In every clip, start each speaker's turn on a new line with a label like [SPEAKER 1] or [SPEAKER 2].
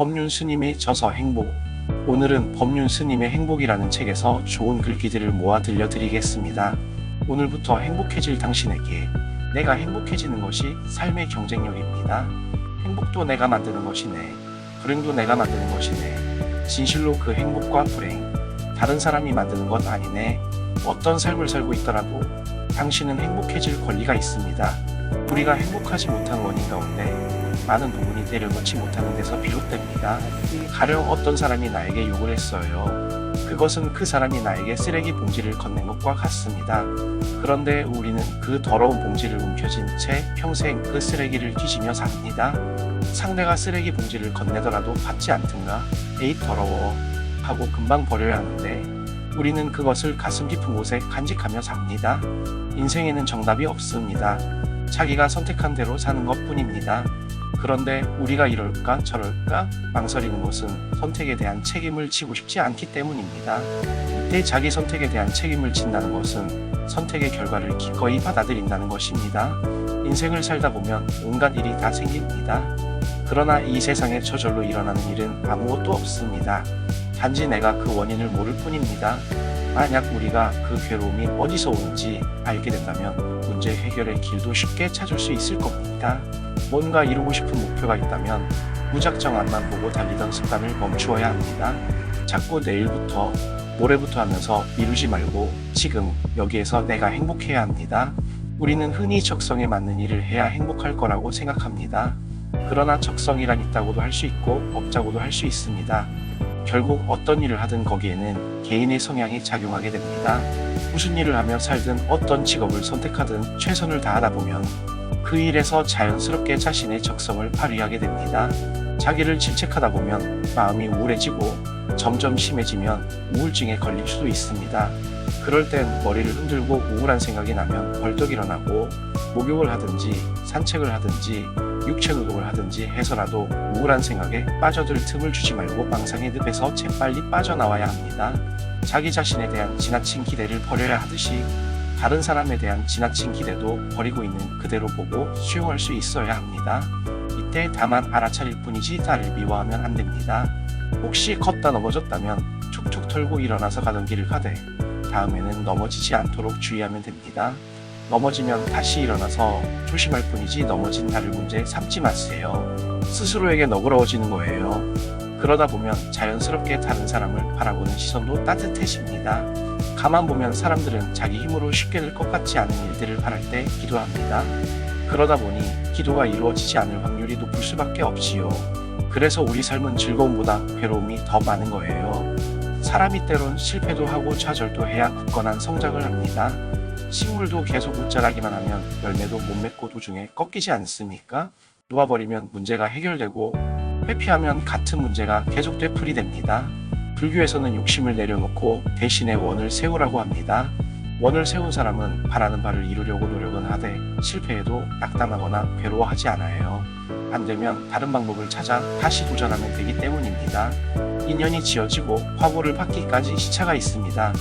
[SPEAKER 1] 법륜 스님의 저서 행복. 오늘은 법륜 스님의 행복이라는 책에서 좋은 글귀들을 모아 들려드리겠습니다. 오늘부터 행복해질 당신에게 내가 행복해지는 것이 삶의 경쟁력입니다. 행복도 내가 만드는 것이네. 불행도 내가 만드는 것이네. 진실로 그 행복과 불행, 다른 사람이 만드는 건 아니네. 어떤 삶을 살고 있더라도 당신은 행복해질 권리가 있습니다. 우리가 행복하지 못한 원인 가운데 많은 부분이 내려놓지 못하는 데서 비롯됩니다. 가령 어떤 사람이 나에게 욕을 했어요. 그것은 그 사람이 나에게 쓰레기 봉지를 건넨 것과 같습니다. 그런데 우리는 그 더러운 봉지를 움켜쥔 채 평생 그 쓰레기를 뒤지며 삽니다. 상대가 쓰레기 봉지를 건네더라도 받지 않든가 에이 더러워 하고 금방 버려야 하는데 우리는 그것을 가슴 깊은 곳에 간직하며 삽니다. 인생에는 정답이 없습니다. 자기가 선택한 대로 사는 것 뿐입니다. 그런데 우리가 이럴까 저럴까 망설이는 것은 선택에 대한 책임을 지고 싶지 않기 때문입니다. 이때 자기 선택에 대한 책임을 진다는 것은 선택의 결과를 기꺼이 받아들인다는 것입니다. 인생을 살다 보면 온갖 일이 다 생깁니다. 그러나 이 세상에 저절로 일어나는 일은 아무것도 없습니다. 단지 내가 그 원인을 모를 뿐입니다. 만약 우리가 그 괴로움이 어디서 오는지 알게 된다면 문제 해결의 길도 쉽게 찾을 수 있을 겁니다. 뭔가 이루고 싶은 목표가 있다면 무작정 앞만 보고 달리던 습관을 멈추어야 합니다. 자꾸 내일부터 모레부터 하면서 미루지 말고 지금 여기에서 내가 행복해야 합니다. 우리는 흔히 적성에 맞는 일을 해야 행복할 거라고 생각합니다. 그러나 적성이란 있다고도 할 수 있고 없다고도 할 수 있습니다. 결국 어떤 일을 하든 거기에는 개인의 성향이 작용하게 됩니다. 무슨 일을 하며 살든 어떤 직업을 선택하든 최선을 다하다 보면 그 일에서 자연스럽게 자신의 적성을 발휘하게 됩니다. 자기를 질책하다 보면 마음이 우울해지고 점점 심해지면 우울증에 걸릴 수도 있습니다. 그럴 땐 머리를 흔들고 우울한 생각이 나면 벌떡 일어나고 목욕을 하든지 산책을 하든지 육체 노동을 하든지 해서라도 우울한 생각에 빠져들 틈을 주지 말고 망상의 늪에서 재빨리 빠져나와야 합니다. 자기 자신에 대한 지나친 기대를 버려야 하듯이 다른 사람에 대한 지나친 기대도 버리고 있는 그대로 보고 수용할 수 있어야 합니다. 이때 다만 알아차릴 뿐이지 나를 미워하면 안 됩니다. 혹시 걷다 넘어졌다면 툭툭 털고 일어나서 가던 길을 가되 다음에는 넘어지지 않도록 주의하면 됩니다. 넘어지면 다시 일어나서 조심할 뿐이지 넘어진 나를 문제 삼지 마세요. 스스로에게 너그러워지는 거예요. 그러다 보면 자연스럽게 다른 사람을 바라보는 시선도 따뜻해집니다. 가만 보면 사람들은 자기 힘으로 쉽게 될 것 같지 않은 일들을 바랄 때 기도합니다. 그러다 보니 기도가 이루어지지 않을 확률이 높을 수밖에 없지요. 그래서 우리 삶은 즐거움보다 괴로움이 더 많은 거예요. 사람이 때론 실패도 하고 좌절도 해야 굳건한 성장을 합니다. 식물도 계속 웃자라기만 하면 열매도 못 맺고 도중에 꺾이지 않습니까? 놓아버리면 문제가 해결되고 회피하면 같은 문제가 계속 되풀이 됩니다. 불교에서는 욕심을 내려놓고 대신에 원을 세우라고 합니다. 원을 세운 사람은 바라는 바를 이루려고 노력은 하되 실패해도 낙담하거나 괴로워하지 않아요. 안 되면 다른 방법을 찾아 다시 도전하면 되기 때문입니다. 인연이 지어지고 화보를 받기까지 시차가 있습니다.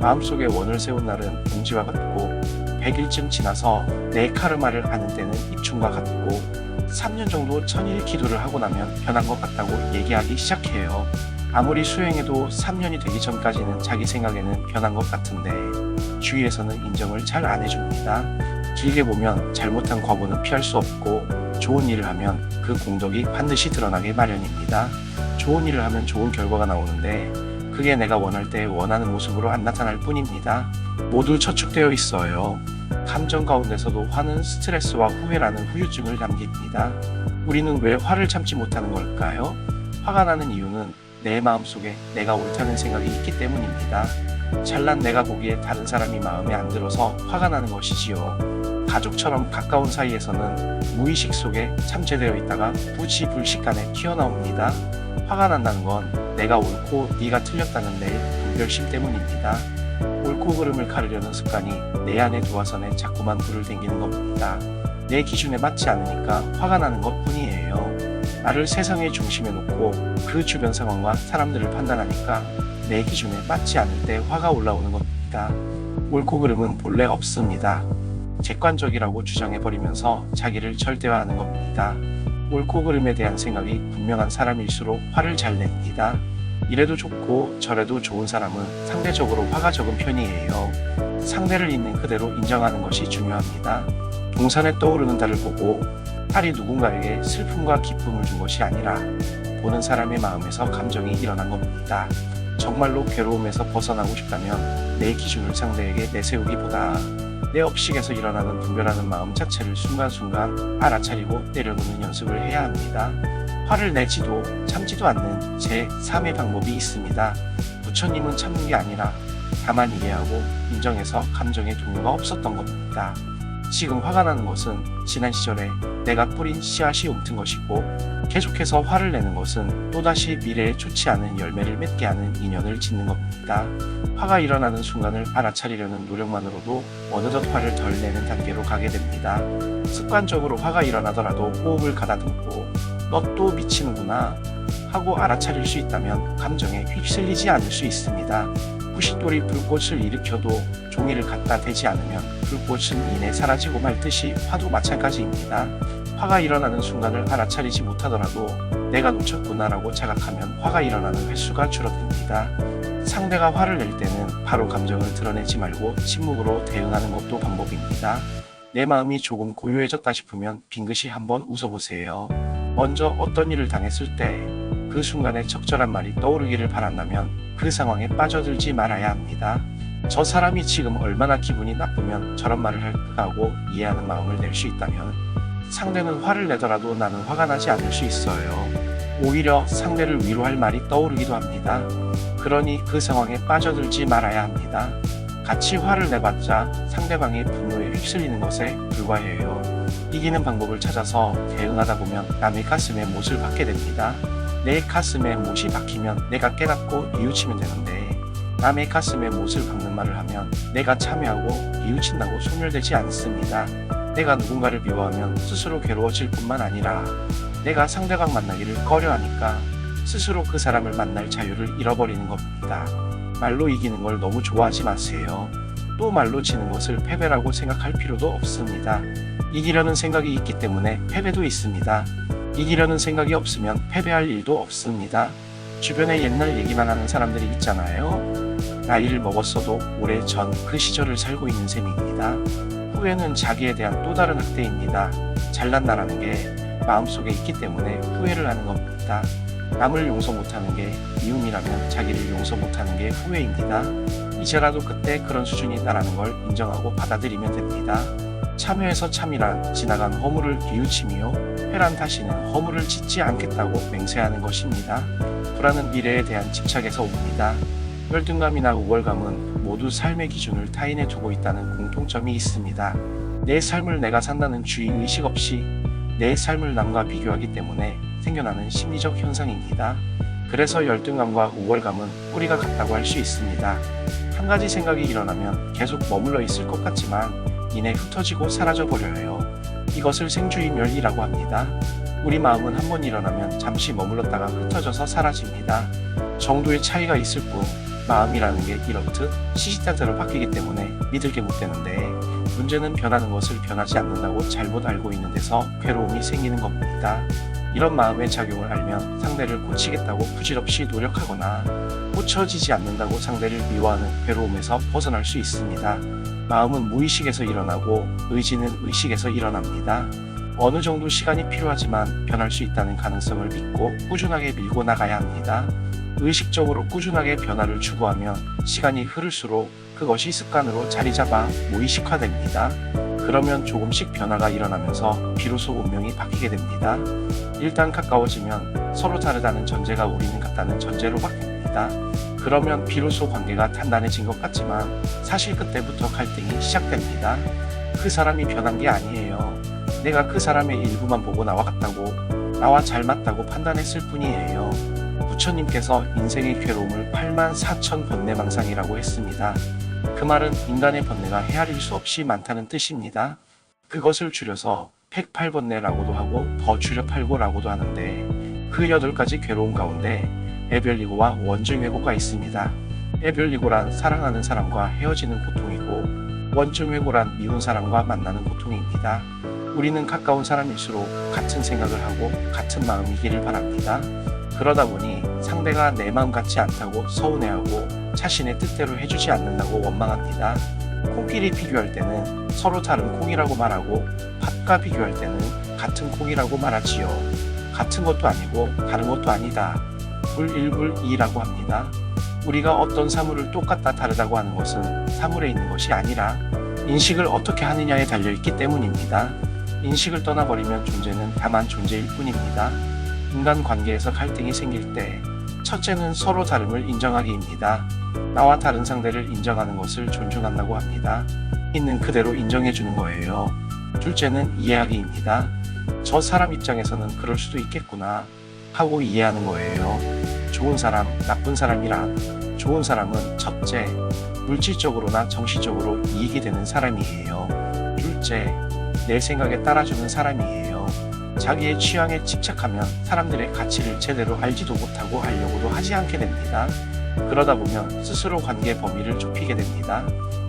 [SPEAKER 1] 마음속에 원을 세운 날은 봉지와 같고 100일쯤 지나서 내 카르마를 아는 때는 입춘과 같고 3년 정도 천일 기도를 하고 나면 변한 것 같다고 얘기하기 시작해요. 아무리 수행해도 3년이 되기 전까지는 자기 생각에는 변한 것 같은데 주위에서는 인정을 잘 안 해줍니다. 길게 보면 잘못한 과거는 피할 수 없고 좋은 일을 하면 그 공덕이 반드시 드러나게 마련입니다. 좋은 일을 하면 좋은 결과가 나오는데 그게 내가 원할 때 원하는 모습으로 안 나타날 뿐입니다. 모두 저축되어 있어요. 감정 가운데서도 화는 스트레스와 후회라는 후유증을 남깁니다. 우리는 왜 화를 참지 못하는 걸까요? 화가 나는 이유는 내 마음속에 내가 옳다는 생각이 있기 때문입니다. 잘난 내가 보기에 다른 사람이 마음에 안 들어서 화가 나는 것이지요. 가족처럼 가까운 사이에서는 무의식 속에 참재되어 있다가 부지불식간에 튀어나옵니다. 화가 난다는 건 내가 옳고 네가 틀렸다는 내 분별심 때문입니다. 그름을 가르려는 습관이 내 안의 도화선에 자꾸만 불을 댕기는 겁니다. 내 기준에 맞지 않으니까 화가 나는 것 뿐이에요. 나를 세상의 중심에 놓고 그 주변 상황과 사람들을 판단하니까 내 기준에 맞지 않을 때 화가 올라오는 겁니다. 옳고 그름은 본래 없습니다. 객관적이라고 주장해버리면서 자기를 절대화하는 겁니다. 옳고 그름에 대한 생각이 분명한 사람일수록 화를 잘 냅니다. 이래도 좋고 저래도 좋은 사람은 상대적으로 화가 적은 편이에요. 상대를 있는 그대로 인정하는 것이 중요합니다. 동산에 떠오르는 달을 보고 달이 누군가에게 슬픔과 기쁨을 준 것이 아니라 보는 사람의 마음에서 감정이 일어난 겁니다. 정말로 괴로움에서 벗어나고 싶다면 내 기준을 상대에게 내세우기보다 내 업식에서 일어나는 분별하는 마음 자체를 순간순간 알아차리고 내려놓는 연습을 해야 합니다. 화를 내지도 참지도 않는 제 3의 방법이 있습니다. 부처님은 참는 게 아니라 다만 이해하고 인정해서 감정의 동요가 없었던 겁니다. 지금 화가 나는 것은 지난 시절에 내가 뿌린 씨앗이 옮튼 것이고 계속해서 화를 내는 것은 또다시 미래에 좋지 않은 열매를 맺게 하는 인연을 짓는 겁니다. 화가 일어나는 순간을 알아차리려는 노력만으로도 어느덧 화를 덜 내는 단계로 가게 됩니다. 습관적으로 화가 일어나더라도 호흡을 가다듬고 너또 미치는구나 하고 알아차릴 수 있다면 감정에 휩쓸리지 않을 수 있습니다. 부싯돌이 불꽃을 일으켜도 종이를 갖다 대지 않으면 불꽃은 이내 사라지고 말 듯이 화도 마찬가지입니다. 화가 일어나는 순간을 알아차리지 못하더라도 내가 놓쳤구나라고 자각하면 화가 일어나는 횟수가 줄어듭니다. 상대가 화를 낼 때는 바로 감정을 드러내지 말고 침묵으로 대응하는 것도 방법입니다. 내 마음이 조금 고요해졌다 싶으면 빙긋이 한번 웃어보세요. 먼저 어떤 일을 당했을 때 그 순간에 적절한 말이 떠오르기를 바란다면 그 상황에 빠져들지 말아야 합니다. 저 사람이 지금 얼마나 기분이 나쁘면 저런 말을 할까 하고 이해하는 마음을 낼 수 있다면 상대는 화를 내더라도 나는 화가 나지 않을 수 있어요. 오히려 상대를 위로할 말이 떠오르기도 합니다. 그러니 그 상황에 빠져들지 말아야 합니다. 같이 화를 내봤자 상대방의 분노에 휩쓸리는 것에 불과해요. 이기는 방법을 찾아서 대응하다 보면 남의 가슴에 못을 박게 됩니다. 내 가슴에 못이 박히면 내가 깨닫고 뉘우치면 되는데 남의 가슴에 못을 박는 말을 하면 내가 참여하고 뉘우친다고 소멸되지 않습니다. 내가 누군가를 미워하면 스스로 괴로워질 뿐만 아니라 내가 상대방 만나기를 꺼려하니까 스스로 그 사람을 만날 자유를 잃어버리는 겁니다. 말로 이기는 걸 너무 좋아하지 마세요. 또 말로 지는 것을 패배라고 생각할 필요도 없습니다. 이기려는 생각이 있기 때문에 패배도 있습니다. 이기려는 생각이 없으면 패배할 일도 없습니다. 주변에 옛날 얘기만 하는 사람들이 있잖아요. 나이를 먹었어도 오래 전 그 시절을 살고 있는 셈입니다. 후회는 자기에 대한 또 다른 학대입니다. 잘난 나라는 게 마음속에 있기 때문에 후회를 하는 겁니다. 남을 용서 못하는 게 미움이라면 자기를 용서 못하는 게 후회입니다. 이제라도 그때 그런 수준이다라는 걸 인정하고 받아들이면 됩니다. 참여해서 참이란 지나간 허물을 뉘우치며 회란 다시는 허물을 짓지 않겠다고 맹세하는 것입니다. 불안은 미래에 대한 집착에서 옵니다. 열등감이나 우월감은 모두 삶의 기준을 타인에 두고 있다는 공통점이 있습니다. 내 삶을 내가 산다는 주의 의식 없이 내 삶을 남과 비교하기 때문에 생겨나는 심리적 현상입니다. 그래서 열등감과 우월감은 뿌리가 같다고 할 수 있습니다. 한 가지 생각이 일어나면 계속 머물러 있을 것 같지만 이내 흩어지고 사라져 버려요. 이것을 생주의멸이라고 합니다. 우리 마음은 한 번 일어나면 잠시 머물렀다가 흩어져서 사라집니다. 정도의 차이가 있을 뿐 마음이라는 게 이렇듯 시시때때로 바뀌기 때문에 믿을 게 못 되는데 문제는 변하는 것을 변하지 않는다고 잘못 알고 있는 데서 괴로움이 생기는 겁니다. 이런 마음의 작용을 알면 상대를 고치겠다고 부질없이 노력하거나 고쳐지지 않는다고 상대를 미워하는 괴로움에서 벗어날 수 있습니다. 마음은 무의식에서 일어나고 의지는 의식에서 일어납니다. 어느 정도 시간이 필요하지만 변할 수 있다는 가능성을 믿고 꾸준하게 밀고 나가야 합니다. 의식적으로 꾸준하게 변화를 추구하면 시간이 흐를수록 그것이 습관으로 자리 잡아 무의식화됩니다. 그러면 조금씩 변화가 일어나면서 비로소 운명이 바뀌게 됩니다. 일단 가까워지면 서로 다르다는 전제가 우리는 같다는 전제로 바뀝니다. 그러면 비로소 관계가 단단해진 것 같지만 사실 그때부터 갈등이 시작됩니다. 그 사람이 변한 게 아니에요. 내가 그 사람의 일부만 보고 나와 같다고 나와 잘 맞다고 판단했을 뿐이에요. 부처님께서 인생의 괴로움을 8만 4천 번뇌망상이라고 했습니다. 그 말은 인간의 번뇌가 헤아릴 수 없이 많다는 뜻입니다. 그것을 줄여서 108번뇌라고도 하고 더 줄여 8고라고도 하는데 그 8가지 괴로움 가운데 애별리고와 원증회고가 있습니다. 애별리고란 사랑하는 사람과 헤어지는 고통이고 원증회고란 미운 사람과 만나는 고통입니다. 우리는 가까운 사람일수록 같은 생각을 하고 같은 마음이기를 바랍니다. 그러다 보니 상대가 내 마음 같지 않다고 서운해하고 자신의 뜻대로 해주지 않는다고 원망합니다. 콩끼리 비교할 때는 서로 다른 콩이라고 말하고 팥과 비교할 때는 같은 콩이라고 말하지요. 같은 것도 아니고 다른 것도 아니다. 불일불이라고 합니다. 우리가 어떤 사물을 똑같다 다르다고 하는 것은 사물에 있는 것이 아니라 인식을 어떻게 하느냐에 달려 있기 때문입니다. 인식을 떠나버리면 존재는 다만 존재일 뿐입니다. 인간 관계에서 갈등이 생길 때 첫째는 서로 다름을 인정하기입니다. 나와 다른 상대를 인정하는 것을 존중한다고 합니다. 있는 그대로 인정해 주는 거예요. 둘째는 이해하기입니다. 저 사람 입장에서는 그럴 수도 있겠구나 하고 이해하는 거예요. 좋은 사람, 나쁜 사람이란 좋은 사람은 첫째, 물질적으로나 정신적으로 이익이 되는 사람이에요. 둘째, 내 생각에 따라주는 사람이에요. 자기의 취향에 집착하면 사람들의 가치를 제대로 알지도 못하고 하려고도 하지 않게 됩니다. 그러다 보면 스스로 관계 범위를 좁히게 됩니다.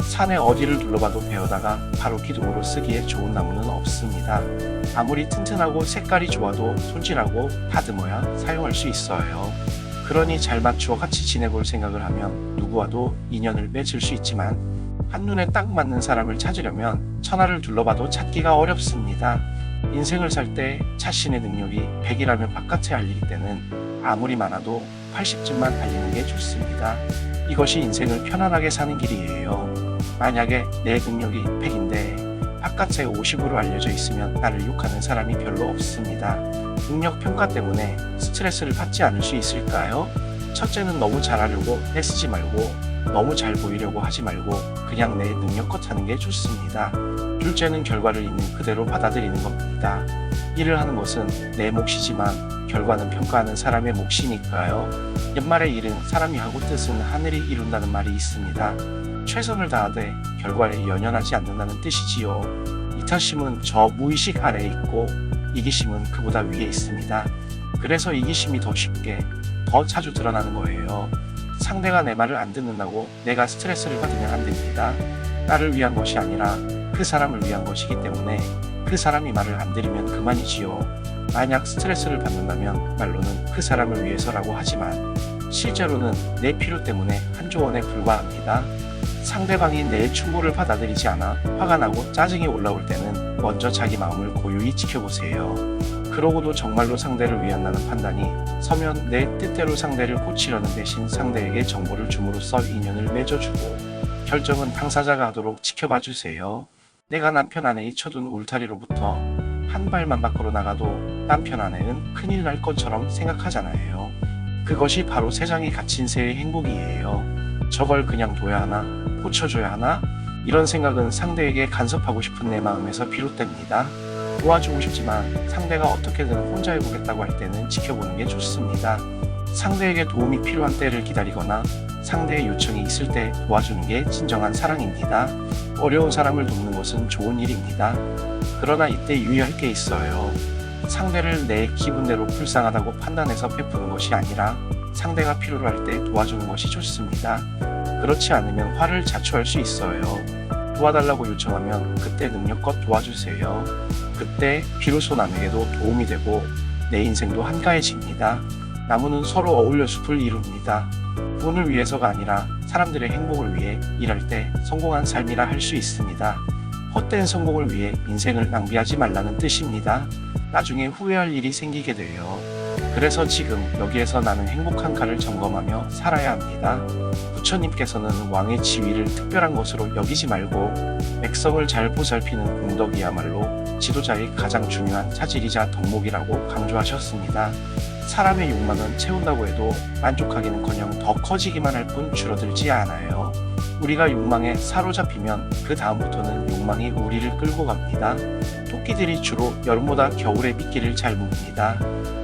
[SPEAKER 1] 산에 어디를 둘러봐도 베어다가 바로 기둥으로 쓰기에 좋은 나무는 없습니다. 아무리 튼튼하고 색깔이 좋아도 손질하고 다듬어야 사용할 수 있어요. 그러니 잘 맞추어 같이 지내볼 생각을 하면 누구와도 인연을 맺을 수 있지만 한눈에 딱 맞는 사람을 찾으려면 천하를 둘러봐도 찾기가 어렵습니다. 인생을 살 때 자신의 능력이 100이라면 바깥에 알릴 때는 아무리 많아도 80쯤만 알리는 게 좋습니다. 이것이 인생을 편안하게 사는 길이에요. 만약에 내 능력이 100인데 바깥에 50으로 알려져 있으면 나를 욕하는 사람이 별로 없습니다. 능력 평가 때문에 스트레스를 받지 않을 수 있을까요? 첫째는 너무 잘하려고 애쓰지 말고 너무 잘 보이려고 하지 말고 그냥 내 능력껏 하는 게 좋습니다. 둘째는 결과를 있는 그대로 받아들이는 겁니다. 일을 하는 것은 내 몫이지만 결과는 평가하는 사람의 몫이니까요. 연말의 일은 사람이 하고 뜻은 하늘이 이룬다는 말이 있습니다. 최선을 다하되 결과에 연연하지 않는다는 뜻이지요. 이타심은 저 무의식 아래에 있고 이기심은 그보다 위에 있습니다. 그래서 이기심이 더 쉽게 더 자주 드러나는 거예요. 상대가 내 말을 안 듣는다고 내가 스트레스를 받으면 안 됩니다. 나를 위한 것이 아니라 그 사람을 위한 것이기 때문에 그 사람이 말을 안 들으면 그만이지요. 만약 스트레스를 받는다면 말로는 그 사람을 위해서라고 하지만 실제로는 내 필요 때문에 한조원에 불과합니다. 상대방이 내 충고를 받아들이지 않아 화가 나고 짜증이 올라올 때는 먼저 자기 마음을 고요히 지켜보세요. 그러고도 정말로 상대를 위한다는 판단이 서면 내 뜻대로 상대를 고치려는 대신 상대에게 정보를 줌으로써 인연을 맺어주고 결정은 당사자가 하도록 지켜봐 주세요. 내가 남편 아내의 쳐둔 울타리로부터 한 발만 밖으로 나가도 남편 아내는 큰일 날 것처럼 생각하잖아요. 그것이 바로 세상에 갇힌 새의 행복이에요. 저걸 그냥 둬야 하나? 고쳐줘야 하나? 이런 생각은 상대에게 간섭하고 싶은 내 마음에서 비롯됩니다. 도와주고 싶지만 상대가 어떻게든 혼자 해보겠다고 할 때는 지켜보는 게 좋습니다. 상대에게 도움이 필요한 때를 기다리거나 상대의 요청이 있을 때 도와주는 게 진정한 사랑입니다. 어려운 사람을 돕는 것은 좋은 일입니다. 그러나 이때 유의할 게 있어요. 상대를 내 기분대로 불쌍하다고 판단해서 베푸는 것이 아니라 상대가 필요로 할 때 도와주는 것이 좋습니다. 그렇지 않으면 화를 자초할 수 있어요. 도와달라고 요청하면 그때 능력껏 도와주세요. 그때 비로소 남에게도 도움이 되고 내 인생도 한가해집니다. 나무는 서로 어울려 숲을 이룹니다. 돈을 위해서가 아니라 사람들의 행복을 위해 일할 때 성공한 삶이라 할 수 있습니다. 헛된 성공을 위해 인생을 낭비하지 말라는 뜻입니다. 나중에 후회할 일이 생기게 돼요. 그래서 지금 여기에서 나는 행복한가를 점검하며 살아야 합니다. 부처님께서는 왕의 지위를 특별한 것으로 여기지 말고 백성을 잘 보살피는 공덕이야말로 지도자의 가장 중요한 차질이자 덕목이라고 강조하셨습니다. 사람의 욕망은 채운다고 해도 만족하기는커녕 더 커지기만 할 뿐 줄어들지 않아요. 우리가 욕망에 사로잡히면 그 다음부터는 욕망이 우리를 끌고 갑니다. 토끼들이 주로 여름보다 겨울에 미끼를 잘 묵습니다.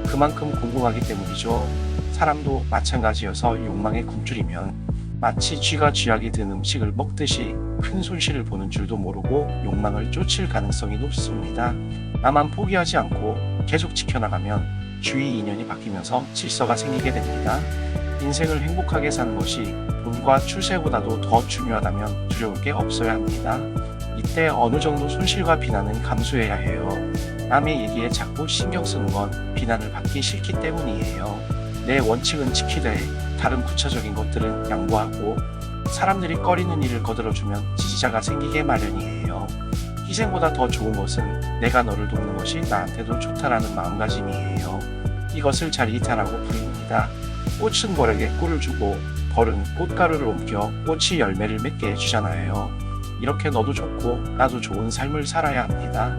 [SPEAKER 1] 그만큼 궁금하기 때문이죠. 사람도 마찬가지여서 욕망에 굶주리면 마치 쥐가 쥐약이 든 음식을 먹듯이 큰 손실을 보는 줄도 모르고 욕망을 쫓을 가능성이 높습니다. 나만 포기하지 않고 계속 지켜나가면 주위 인연이 바뀌면서 질서가 생기게 됩니다. 인생을 행복하게 사는 것이 돈과 출세보다도 더 중요하다면 두려울 게 없어야 합니다. 이 이때 어느 정도 손실과 비난은 감수해야 해요. 남의 얘기에 자꾸 신경 쓰는 건 비난을 받기 싫기 때문이에요. 내 원칙은 지키되 다른 구체적인 것들은 양보하고 사람들이 꺼리는 일을 거들어주면 지지자가 생기게 마련이에요. 희생보다 더 좋은 것은 내가 너를 돕는 것이 나한테도 좋다라는 마음가짐이에요. 이것을 잘 이탈하고 부립니다. 꽃은 벌에게 꿀을 주고 벌은 꽃가루를 옮겨 꽃이 열매를 맺게 해주잖아요. 이렇게 너도 좋고 나도 좋은 삶을 살아야 합니다.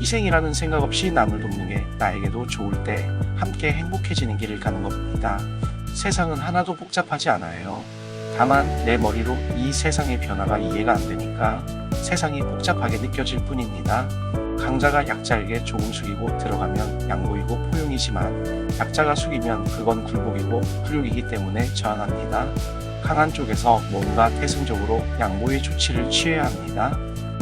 [SPEAKER 1] 희생이라는 생각 없이 남을 돕는 게 나에게도 좋을 때 함께 행복해지는 길을 가는 겁니다. 세상은 하나도 복잡하지 않아요. 다만 내 머리로 이 세상의 변화가 이해가 안 되니까 세상이 복잡하게 느껴질 뿐입니다. 강자가 약자에게 조금 숙이고 들어가면 양보이고 포용이지만 약자가 숙이면 그건 굴복이고 굴욕이기 때문에 저항합니다. 강한 쪽에서 뭔가 태생적으로 양보의 조치를 취해야 합니다.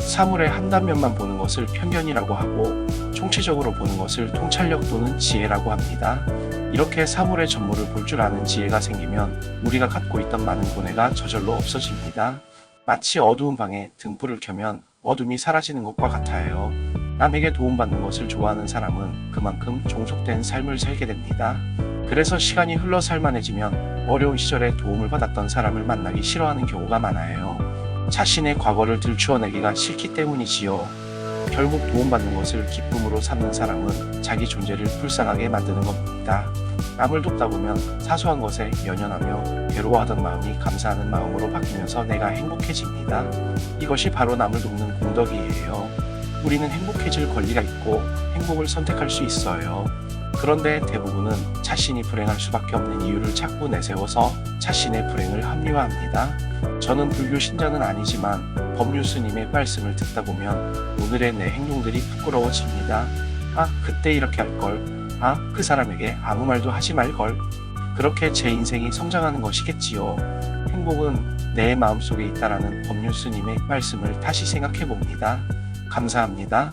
[SPEAKER 1] 사물의 한 단면만 보는 것을 편견이라고 하고 총체적으로 보는 것을 통찰력 또는 지혜라고 합니다. 이렇게 사물의 전모를 볼 줄 아는 지혜가 생기면 우리가 갖고 있던 많은 고뇌가 저절로 없어집니다. 마치 어두운 방에 등불을 켜면 어둠이 사라지는 것과 같아요. 남에게 도움받는 것을 좋아하는 사람은 그만큼 종속된 삶을 살게 됩니다. 그래서 시간이 흘러 살만해지면 어려운 시절에 도움을 받았던 사람을 만나기 싫어하는 경우가 많아요. 자신의 과거를 들추어내기가 싫기 때문이지요. 결국 도움받는 것을 기쁨으로 삼는 사람은 자기 존재를 불쌍하게 만드는 겁니다. 남을 돕다 보면 사소한 것에 연연하며 괴로워하던 마음이 감사하는 마음으로 바뀌면서 내가 행복해집니다. 이것이 바로 남을 돕는 공덕이에요. 우리는 행복해질 권리가 있고 행복을 선택할 수 있어요. 그런데 대부분은 자신이 불행할 수밖에 없는 이유를 자꾸 내세워서 자신의 불행을 합리화합니다. 저는 불교 신자는 아니지만 법률 스님의 말씀을 듣다 보면 오늘의 내 행동들이 부끄러워집니다. 아, 그때 이렇게 할 걸. 아, 그 사람에게 아무 말도 하지 말 걸. 그렇게 제 인생이 성장하는 것이겠지요. 행복은 내 마음속에 있다라는 법률 스님의 말씀을 다시 생각해 봅니다. 감사합니다.